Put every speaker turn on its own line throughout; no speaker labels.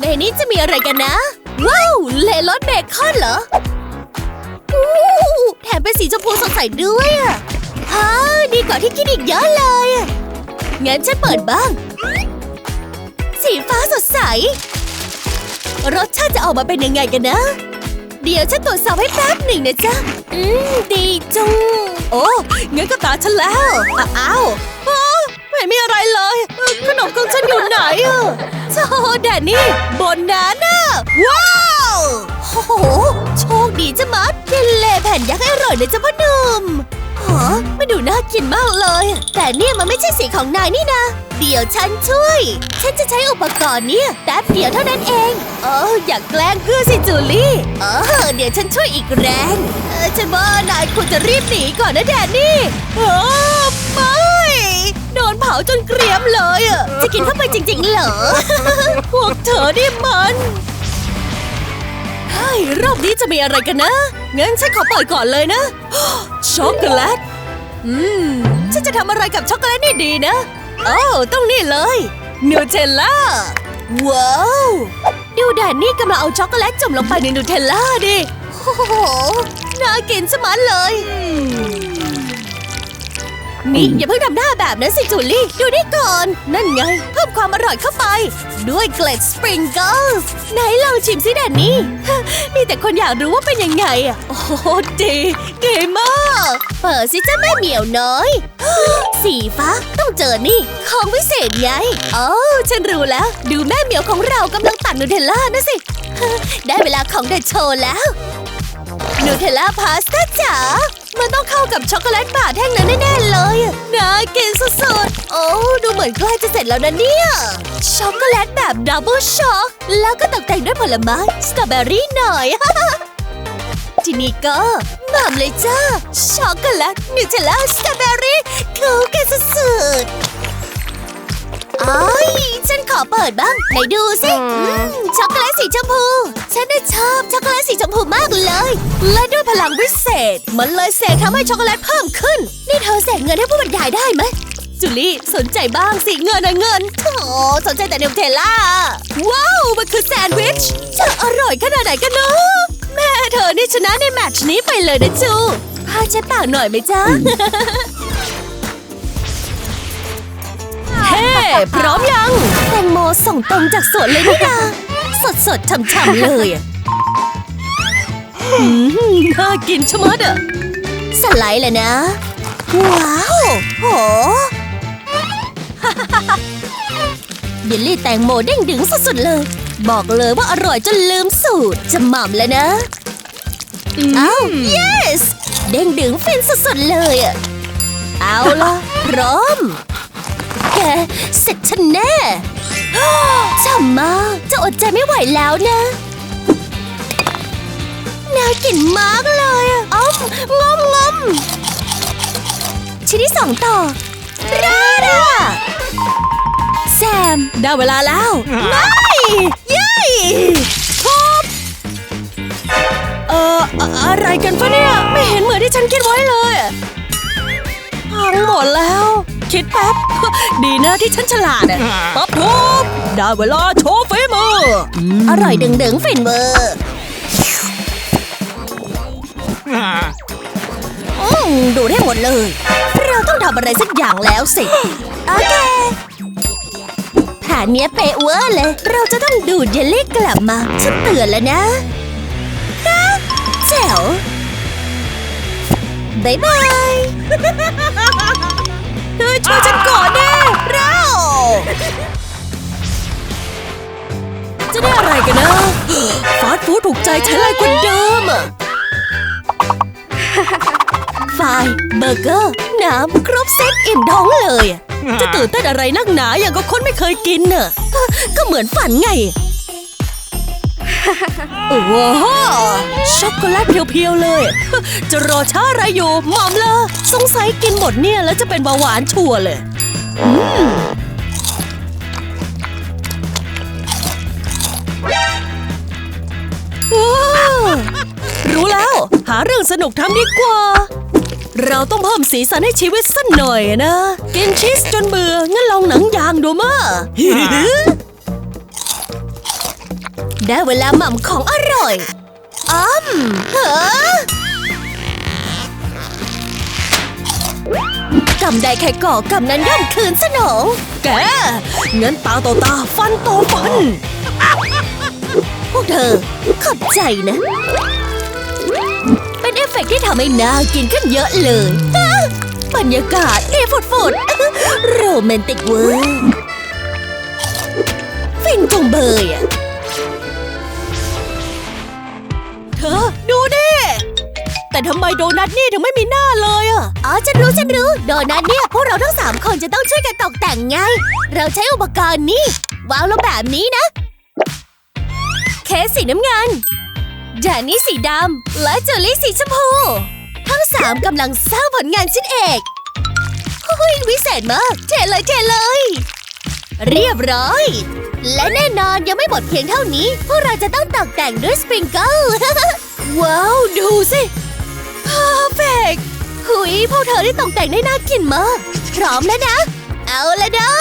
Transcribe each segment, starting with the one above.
ในนี้จะมีอะไรกันนะ ว้าวเลรสเบคอนเหรออู้แถมเป็นสีชมพูสดใสด้วยอะฮ่าดีกว่าที่คิดอีกเยอะเลยงั้นฉันเปิดบ้าง สีฟ้าสดใส รสชาติจะออกมาเป็นยังไงกันนะ เดี๋ยวฉันตรวจสอบให้แป๊บหนึ่งนะจ๊ะ อืม ดีจุงโอ้งั้นก็ตาฉันแล้ว อ้าวอ้าวไม่มีอะไรเลย ขนมของฉันอยู่ไหนอะ โธ่แดนนี่บนนั้นน่ะว้าวโอ้โห โชคดีจะมัดกินเลแผ่นยักษ์อร่อยเลยจ้ะพ่อหนุ่มฮะไม่ดูน่ากินมากเลย แต่เนี่ยมันไม่ใช่สีของนายนี่นะ เดี๋ยวฉันช่วย ฉันจะใช้อุปกรณ์เนี่ยแป๊บเดียวเท่านั้นเอง เอออย่ากแกล้งเพื่อสิจูลี่เออเดี๋ยวฉันช่วยอีกแรง เออฉันว่านายควรจะรีบหนีก่อนนะแดนนี่เออ เผาจนเกรียมเลยอะจะกินเข้าไปจริง ๆ เหรอ พวกเธอนี่มันเฮ้ยรอบนี้จะมีอะไรกันนะ งั้นฉันขอปล่อยก่อนเลยนะ ช็อกโกแลต อืม ฉันจะทำอะไรกับช็อกโกแลตนี่ดีนะ โอ้ต้องนี่เลยนูเทลล่า ว้าวดูแดนนี่กำลังเอาช็อกโกแลตจุ่มลงไปในนูเทลล่าดิโอ้โห น่ากินสมันเลย นี่อย่าเพิ่งทำหน้าแบบนั้นสิจูลี่ ดูนี่ก่อน นั่นไง เพิ่มความอร่อยเข้าไป ด้วยเกล็ดสปริงเกิลไหนลองชิมสิแดนนี่ มีแต่คนอยากรู้ว่าเป็นยังไงอะ โอ้โหดีดีมาก เปิดสิจ้าแม่เหมียวน้อย สีฟ้าต้องเจอนี่ ของวิเศษไงโอ้ฉันรู้แล้ว ดูแม่เหมียวของเรากำลังตัดนูเทลล่านะสิ ได้เวลาของเดอะโชว์แล้วนูเทลล่าพาสต้าจ๋า มันต้องเข้ากับช็อกโกแลตบาร์แท่งนั้นแน่ๆเลยอะน่ากินสุดๆ โอ้ดูเหมือนใกล้จะเสร็จแล้วนะเนี่ย ช็อกโกแลตแบบดับเบิลช็อก แล้วก็ตกแต่งด้วยผลไม้สตรอเบอรี่หน่อย ทีนี้ก็หม่ำเลยจ้า ช็อกโกแลตนูเทลล่าสตรอเบอรี่เข้ากันสุดๆอ้ายฉันขอเปิดบ้างไหนดูสิอืมช็อกโกแลตสีชมพู ฉันน่ะชอบช็อกโกแลตสีชมพูมากเลยและด้วย พลังวิเศษ มันเลยเสกทำให้ช็อกโกแลตเพิ่มขึ้น นี่เธอเสกเงินให้ผู้บรรยายได้ไหมจูลี่สนใจบ้างสิเงินนะเงินโถสนใจแต่เนวเทลล่า ว้าว มันคือแซนด์วิชจะอร่อยขนาดไหนกันเนาะแม่เธอนี่ชนะในแมตช์นี้ไปเลยนะจูพาเช็ดปากหน่อยไหมจ๊ะเฮ้ พร้อมยัง แตงโมส่งตรงจากสวนเลยนี่นาสดสดๆช่ำๆเลย อะอืมน่ากินชะมัดอะสไลด์เลยนะ ว้าว โห เยลลี่แตงโมเด้งดึงสุดๆเลย บอกเลยว่าอร่อยจนลืมสูตรจะหม่ำแล้วนะอ้าว yes เด้งดึงฟินสุดๆเลยอะเอาล่ะ พร้อม แกเสร็จฉันแน่ช่ำมากจะอดใจไม่ไหวแล้วนะ น่ากินมากเลยอะอ้อมงอมงอมชิ้นที่สองต่อราดาแซม ได้เวลาแล้ว ไม่เย้ทุบเอ่อ อะอะไรกันฟะเนี่ย ไม่เห็นเหมือนที่ฉันคิดไว้เลยอะพังหมดแล้ว คิดแป๊บ ดีนะที่ฉันฉลาดอะป๊อปทุบได้เวลาโชว์ฝีมือออร่อยดึงดึงๆฟินเวอร์ อืมดูได้หมดเลย เราต้องทำอะไรสักอย่างแล้วสิ โอเคแผนเนี้ยเป๊ะเวอร์เลย เราจะต้องดูดเยลลี่กลับมา ฉันเตือนแล้วนะฮะแจ๋วบายบายเธอช่วยฉันก่อนดิเราจะได้อะไรกันนะ ฟาสต์ฟู้ดถูกใจฉันเลยกว่าเดิม อะไฟล์เบอร์เกอร์ น้ำครบเซตอิ่มท้องเลยอะจะตื่นเต้นอะไรนักหนาอย่างก็คนไม่เคยกินน่ะก็เหมือนฝันไงโอ้โหช็อกโกแลตเพียวๆเลย จะรอช้าอะไรอยู่หมอมเลย สงสัยกินหมดเนี่ยแล้วจะเป็นเบาหวานชัวร์เลยอืมว้าวรู้แล้ว หาเรื่องสนุกทำดีกว่า เราต้องเพิ่มสีสันให้ชีวิตสักหน่อยนะ กินชีสจนเบื่อ งั้นลองหนังยางดูมาได้เวลาหม่ำของอร่อยอ้อมเฮ้อกำได้แค่ก่อกำนั้นย่อมคืนสนอง แก เงั้นตาต่อตาฟันต่อฟัน พวกเธอขอบใจนะ ที่ทำให้น่ากินขึ้นเยอะเลยอะบรรยากาศเอฝุดฝุดๆโรแมนติกเวอร์ฟินจงเบยอะเธอดูดิแต่ทำไมโดนัทนี่ถึงไม่มีหน้าเลยอะ อ๋อ ฉันรู้ ฉันรู้ โดนัทเนี่ย พวกเราทั้งสามคนจะต้องช่วยกันตกแต่งไง เราใช้อุปกรณ์นี้วางลงแบบนี้นะ เคสสีน้ำเงิน แดนนี่สีดำและจูลี่สีชมพู ทั้งสามกำลังสร้างผลงานชิ้นเอกเฮ้ยวิเศษมาก เทเลยเทเลย เรียบร้อย และแน่นอนยังไม่หมดเพียงเท่านี้ พวกเราจะต้องตกแต่งด้วยสปริงเกิลว้าว ดูสิเพอร์เฟกหุยพวกเธอได้ตกแต่งได้น่ากินมาก พร้อมแล้วนะ เอาละเด้อ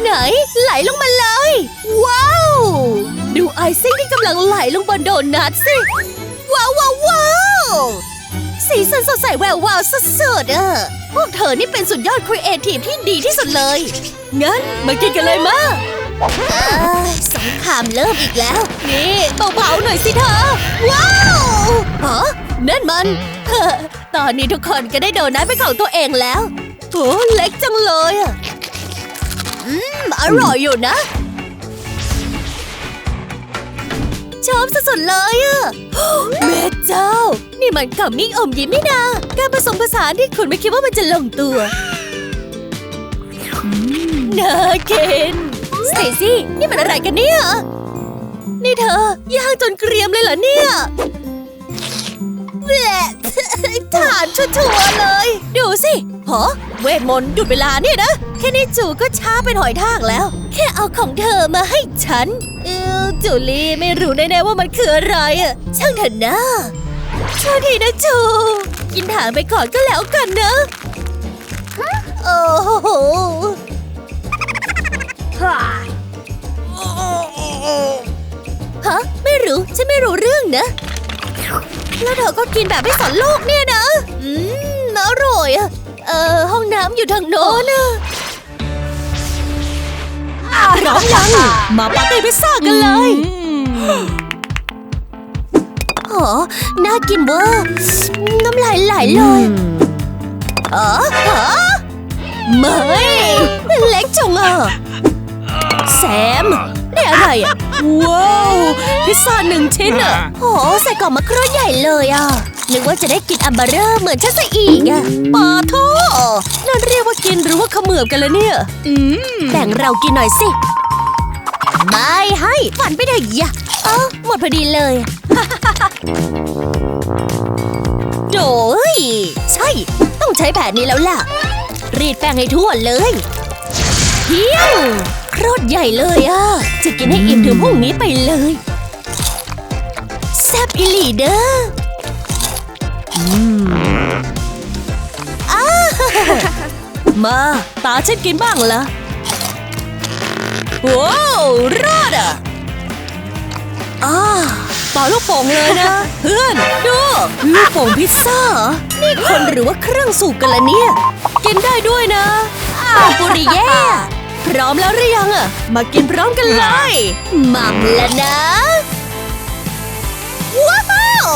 ไหนไหลลงมาเลย ว้าว ดูไอซิ่งที่กำลังไหลลงบนโดนัทสิ ว้าวว้าววาวสีสันสดใสแวววาวสุดๆอะพวกเธอนี่เป็นสุดยอดครีเอทีฟที่ดีที่สุดเลย งั้นมากินกันเลยมาเอ้ยสงครามเริ่มอีกแล้ว นี่เบาๆหน่อยสิเธอ ว้าวฮะนั่นมันเฮ้อตอนนี้ทุกคนก็ได้โดนัทเป็นของตัวเองแล้ว โอ้เล็กจังเลยอะอืม อร่อยอยู่นะ ชอบสุดๆเลยอะแม่เจ้า นี่มันกับมิ่งอมยิ้มนี่นา การผสมผสานที่คุณไม่คิดว่ามันจะลงตัว น่ากินสเตซี่นี่มันอะไรกันเนี่ย นี่เธอย่างจนเกรียมเลยเหรอเนี่ยแหละฐานชัวร์ๆเลย ดูสิหอเวทมนต์หยุดเวลาเนี่ยนะ แค่นี้จู่ก็ช้าเป็นหอยทากแล้ว แค่เอาของเธอมาให้ฉัน ออจูลี่ไม่รู้แน่ๆว่ามันคืออะไรอะช่างเถอะนะโชคดีนะจู กินถางไปก่อนก็แล้วกันนะ โอ้โหฮะไม่รู้ฉันไม่รู้เรื่องนะ แล้วเธอก็กินแบบไม่สนโลกเนี่ยนะ อืมอร่อยอะเอ่อห้องน้ำอยู่ทางโน้นนะ พร้อมยัง มาปาร์ตี้พิซซ่ากันเลยโอ้น่ากินเวอร์น้ำลายไหลเลยเออเฮะไม่เล็กจังอะแซมนี่อะไรอะ ว้าวพิซซ่าหนึ่งชิ้นอะโหใส่กล่องมะครใหญ่เลยอะนึกว่าจะได้กินอัมเบอร์เรอร์เหมือนฉันซะอีกอะปาโทนั่นเรียกว่ากินหรือว่าเขมือบกันละเนี่ยแบ่งเรากินหน่อยสิ ไม่ให้ฝันไปเถอะอย่าเอ้าหมดพอดีเลยโดยใช่ ต้องใช้แผนนี้แล้วล่ะ รีดแป้งให้ทั่วเลยเพียงโคตรใหญ่เลยอะ จะกินให้อิ่มถึงพรุ่งนี้ไปเลย แซบอีหลีเดออืมอ้ามาตาฉันกินบ้างละว้าวรอดอะอ้าเป่าลูกโป่งเลยนะ เพื่อนดูลูกโป่งพิซซ่า นี่คนหรือว่าเครื่องสูบกันละเนี่ย กินได้ด้วยนะ อ้าวปุริแย่ พร้อมแล้วหรือยังอะมากินพร้อมกันเลยมัมแล้วนะ ว้าว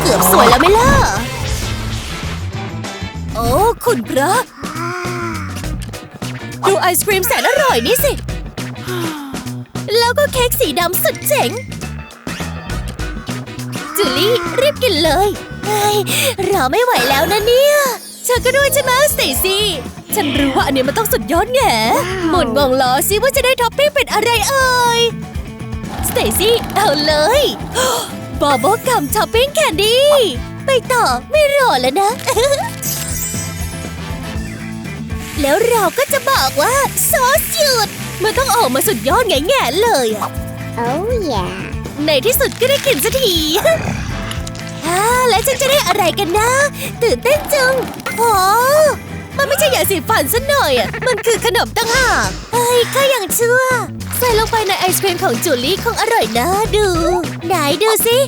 เกือบสวยแล้วไหมล่ะ โอ้คุณพระดูไอศครีมแสนอร่อยนี่สิ แล้วก็เค้กสีดำสุดเจ๋ง จูลี่รีบกินเลยเฮ้ยรอไม่ไหวแล้วนะเนี่ยเธอก็ด้วยใช่ไหมสเตซี่ ฉันรู้ว่าอันนี้มันต้องสุดยอดแง่หมุนวงล้อซิว่าจะได้ท็อปปิ้งเป็นอะไรเอ่ย สเตซี่เอาเลย บอบโบกัมท็อปปิ้งแคนดี้ ไปต่อไม่รอแล้วนะ แล้วเราก็จะบอกว่าซอสหยุด มันต้องออกมาสุดยอดไงแง่ๆเลยอะ
Oh yeah.
ในที่สุดก็ได้กินสักทีฮ่าแล้วฉันจะได้อะไรกันนะ ตื่นเต้นจังโอ้ มันไม่ใช่ยาสีฟันซะหน่อยอะ มันคือขนมตั้งหากเฮ้ยก็ยังเชื่อ ใส่ลงไปในไอศครีมของจูลี่คงอร่อยนะดู ไหนดูสิ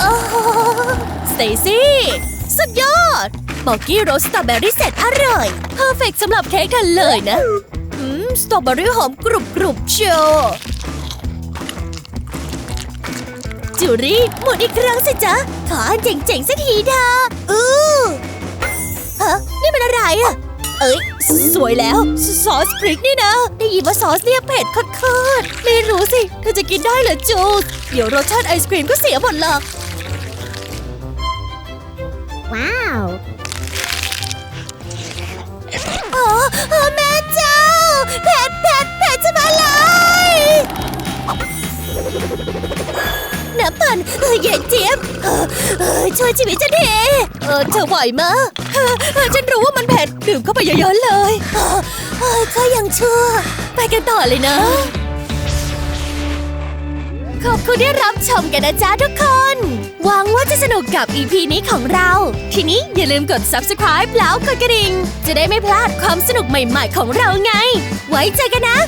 โอ้โหสเตซี่สุดยอดบอกกี้โรสสตรอเบอรี่เสร็จอร่อยเพอร์เฟกสำหรับเค้กเธอเลยนะ อืม สตรอเบอรี่หอมกรุบกรุบเชียว จูรี่หมุนอีกครั้งสิจ๊ะ ขออันเจ๋งๆสักทีเถอะอู้ฮะนี่มันอะไรอะเอ้ย สวยแล้วซซอสพริกนี่นะ ได้ยินว่าซอสเนี่ยเผ็ดโคตรๆไม่รู้สิ เธอจะกินได้เหรอจูดเดี๋ยวรสชาติไอศครีมก็เสียหมดหรอก
Wow.
โอ้โอ้แม่เจ้าเผ็ดเผ็ดเผ็ดจะมาเลย น้ำปั่นเออเย็นเจี๊ยบเออเออช่วยชีวิตฉันทีเออเธอไหวมะเออเออฉันรู้ว่ามันเผ็ดดื่มเข้าไปเยอะๆเลยเออเออก็ยังชั่ว ไปกันต่อเลยนะ ขอบคุณที่รับชมกันนะจ๊ะทุกคน หวังว่าจะสนุกกับ EP นี้ของเรา ทีนี้อย่าลืมกด subscribe แล้วกดกระดิ่ง จะได้ไม่พลาดความสนุกใหม่ๆของเราไง ไว้เจอกันนะ